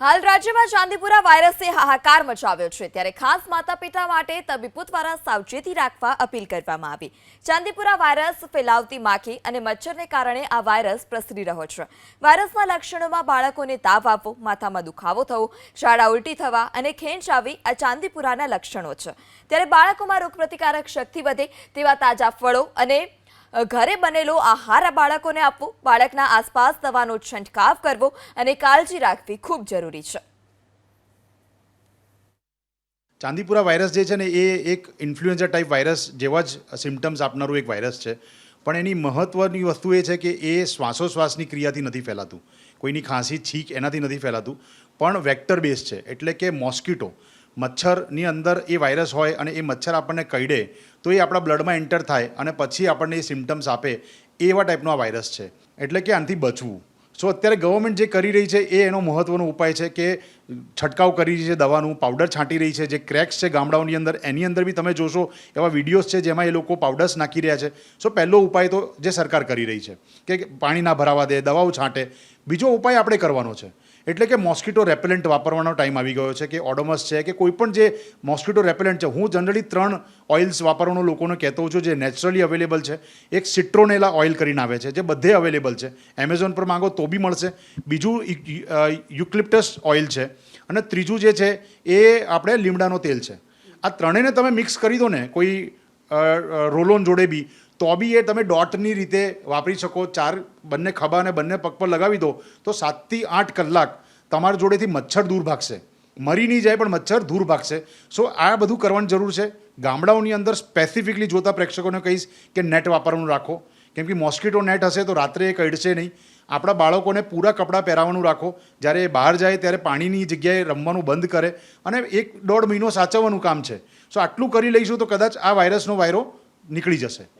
હાલ રાજ્યમાં ચાંદીપુરા વાયરસે હાહાકાર મચાવ્યો છે. ત્યારે ખાસ માતા પિતા માટે તબીબો દ્વારા સાવચેતી રાખવા અપીલ કરવામાં આવી. ચાંદીપુરા વાયરસ ફેલાવતી માખી અને મચ્છરને કારણે આ વાયરસ પ્રસરી રહ્યો છે. વાયરસના લક્ષણોમાં બાળકોને તાવ આવવો, માથામાં દુખાવો થવો, ઝાડા ઉલટી થવા અને ખેંચ આવી આ ચાંદીપુરાના લક્ષણો છે. ત્યારે બાળકોમાં રોગપ્રતિકારક શક્તિ વધે તેવા તાજા ફળો અને ઘરે બનેલો આહાર બાળકોને આપવો, બાળકના આસપાસ દવાનો છંટકાવ કરવો અને કાળજી રાખવી ખૂબ જરૂરી છે. ચાંદીપુરા વાયરસ જે છે ને, એ એક ઇન્ફ્લુએન્ઝા ટાઈપ વાયરસ જેવા જ સિમ્ટમ્સ આપનારું એક વાયરસ છે. પણ એની મહત્ત્વની વસ્તુ એ છે કે એ શ્વાસોશ્વાસની ક્રિયાથી નથી ફેલાતું. કોઈની ખાંસી, છીંક એનાથી નથી ફેલાતું. પણ વેક્ટર બેઝ છે. એટલે કે મોસ્કિટો મચ્છરની અંદર એ વાયરસ હોય અને એ મચ્છર આપણને કઈડે, તો એ આપણા બ્લડમાં એન્ટર થાય અને પછી આપણને એ સિમ્ટમ્સ આપે એવા ટાઈપનો આ વાયરસ છે. એટલે કે આનાથી બચવું. સો અત્યારે ગવર્મેન્ટ જે કરી રહી છે એ એનો મહત્ત્વનો ઉપાય છે કે છંટકાવ કરી રહી છે દવાનું પાવડર છાંટી રહી છે. જે ક્રેક્સ છે ગામડાઓની અંદર, એની અંદર બી તમે જોશો એવા વિડીયોઝ છે જેમાં એ લોકો પાવડર્સ નાખી રહ્યા છે. સો પહેલો ઉપાય તો જે સરકાર કરી રહી છે કે પાણી ના ભરાવા દે, દવાઓ છાંટે. બીજો ઉપાય આપણે કરવાનો છે. એટલે કે મોસ્કિટો રેપેલેન્ટ વાપરવાનો ટાઈમ આવી ગયો છે કે ઓડોમસ છે કે કોઈ પણ જે મોસ્કિટો રેપેલેન્ટ છે. હું જનરલી ત્રણ ઓઇલ્સ વાપરવાનો લોકોને કહેતો છું જે નેચરલી અવેલેબલ છે. એક સિટ્રોનેલા ઓઇલ કરીને આવે છે, જે બધે અવેલેબલ છે. એમેઝોન પર માંગો તો બી મળશે. બીજું યુક્લિપ્ટસ ઓઇલ છે. અને ત્રીજું જે છે એ આપણે લીમડાનો તેલ છે. આ ત્રણેયને તમે મિક્સ કરી દો ને, કોઈ રોલોન જોડે બી તો બી એ તમે ડોટની રીતે વાપરી શકો, ચાર બંને ખભા અને બંને પગ પર લગાવી દો, તો સાતથી આઠ કલાક તમારા જોડેથી મચ્છર દૂર ભાગશે. મરી નહીં જાય, પણ મચ્છર દૂર ભાગશે. સો આ બધું કરવાની જરૂર છે. ગામડાઓની અંદર સ્પેસિફિકલી જોતા પ્રેક્ષકોને કહીશ કે નેટ વાપરવાનું રાખો. કેમ કે મોસ્કિટો નેટ હશે તો રાત્રે એ કડશે નહીં. આપણા બાળકોને પૂરા કપડાં પહેરાવવાનું રાખો. જ્યારે એ બહાર જાય, ત્યારે પાણીની જગ્યાએ રમવાનું બંધ કરે. અને એક દોઢ મહિનો સાચવવાનું કામ છે. સો આટલું કરી લઈશું તો કદાચ આ વાયરસનો વાયરો નીકળી જશે.